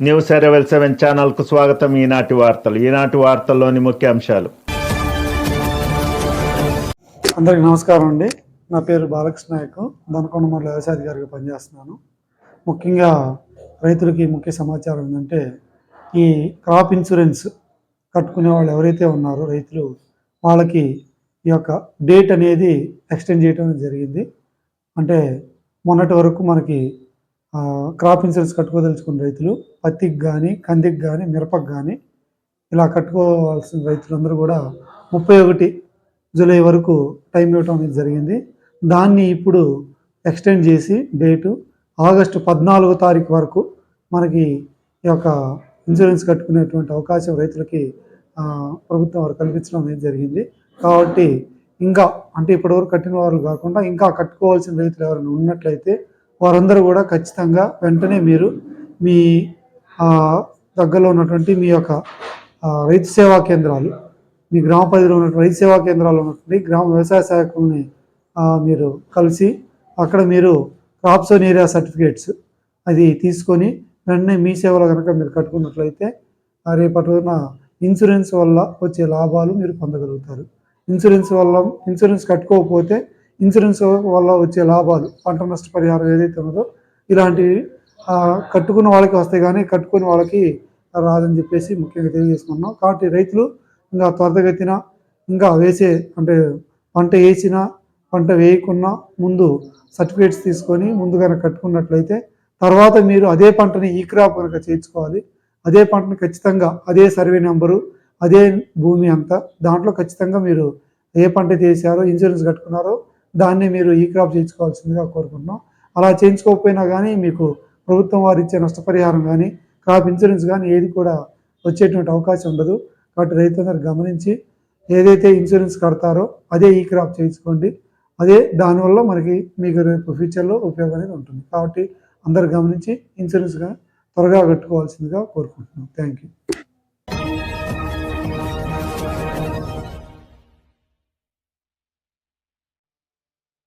News ఎరవెల్ seven ఛానల్కు స్వాగతం. ఈనాటి వార్తలు. ఈనాటి వార్తల్లోని ముఖ్యాంశాలు అందరికీ నమస్కారం అండి. నా పేరు బాలకృష్ణ నాయక్ దనకొండ మండల వ్యవసాయ అధికారిగా పనిచేస్తున్నాను. ముఖ్యంగా రైతులకి ముఖ్య సమాచారం ఏంటంటే ఈ క్రాప్ ఇన్సూరెన్స్ కట్టుకునే వాళ్ళు ఎవరైతే ఉన్నారో రైతులు వాళ్ళకి ఈ యొక్క డేట్ అనేది ఎక్స్టెండ్ చేయడం అనేది జరిగింది. అంటే మొన్నటి వరకు మనకి క్రాప్ ఇన్సూరెన్స్ కట్టుకోదలుచుకున్న రైతులు పత్తికి కానీ కందికి కానీ మిరపకు కానీ ఇలా కట్టుకోవాల్సిన రైతులందరూ కూడా ముప్పై ఒకటి జూలై వరకు టైం ఇవ్వటం అనేది జరిగింది. దాన్ని ఇప్పుడు ఎక్స్టెండ్ చేసి డేటు ఆగస్టు పద్నాలుగో తారీఖు వరకు మనకి ఈ యొక్క ఇన్సూరెన్స్ కట్టుకునేటువంటి అవకాశం రైతులకి ప్రభుత్వం వారు కల్పించడం అనేది జరిగింది. కాబట్టి ఇంకా అంటే ఇప్పటివరకు కట్టిన వారు కాకుండా ఇంకా కట్టుకోవాల్సిన రైతులు ఎవరైనా ఉన్నట్లయితే వారందరూ కూడా ఖచ్చితంగా వెంటనే మీరు మీ దగ్గరలో ఉన్నటువంటి మీ యొక్క రైతు సేవా కేంద్రాలు మీ గ్రామ పరిధిలో ఉన్న రైతు సేవా కేంద్రాలు ఉన్నటువంటి గ్రామ వ్యవసాయ శాఖల్ని మీరు కలిసి అక్కడ మీరు క్రాప్స్ అండ్ ఏరియా సర్టిఫికేట్స్ అది తీసుకొని వెంటనే మీ సేవలో కనుక మీరు కట్టుకున్నట్లయితే రేపటి రోజున ఇన్సూరెన్స్ వల్ల వచ్చే లాభాలు మీరు పొందగలుగుతారు. ఇన్సూరెన్స్ వల్ల ఇన్సూరెన్స్ కట్టుకోకపోతే ఇన్సూరెన్స్ వల్ల వచ్చే లాభాలు పంట నష్టపరిహారం ఏదైతే ఉన్నదో ఇలాంటివి కట్టుకున్న వాళ్ళకి వస్తాయి కానీ కట్టుకుని వాళ్ళకి రాదని చెప్పేసి ముఖ్యంగా తెలియజేసుకున్నాం కాబట్టి రైతులు ఇంకా త్వరితగతిన ఇంకా వేసే అంటే పంట వేసినా పంట వేయకున్నా ముందు సర్టిఫికేట్స్ తీసుకొని ముందుగానే కట్టుకున్నట్లయితే తర్వాత మీరు అదే పంటని ఈ క్రాప్ కనుక చేర్చుకోవాలి అదే పంటని ఖచ్చితంగా అదే సర్వే నెంబరు అదే భూమి అంతా దాంట్లో ఖచ్చితంగా మీరు ఏ పంట చేశారో ఇన్సూరెన్స్ కట్టుకున్నారో దాన్ని మీరు ఈ క్రాప్ చేయించుకోవాల్సిందిగా కోరుకుంటున్నాం. అలా చేయించుకోకపోయినా కానీ మీకు ప్రభుత్వం వారు ఇచ్చే నష్టపరిహారం కానీ క్రాప్ ఇన్సూరెన్స్ కానీ ఏది కూడా వచ్చేటువంటి అవకాశం ఉండదు. కాబట్టి రైతులందరూ గమనించి ఏదైతే ఇన్సూరెన్స్ కడతారో అదే ఈ క్రాప్ చేయించుకోండి. అదే దానివల్ల మనకి మీకు రేపు ఫ్యూచర్లో ఉపయోగం అనేది ఉంటుంది. కాబట్టి అందరు గమనించి ఇన్సూరెన్స్గా త్వరగా కట్టుకోవాల్సిందిగా కోరుకుంటున్నాం. Thank you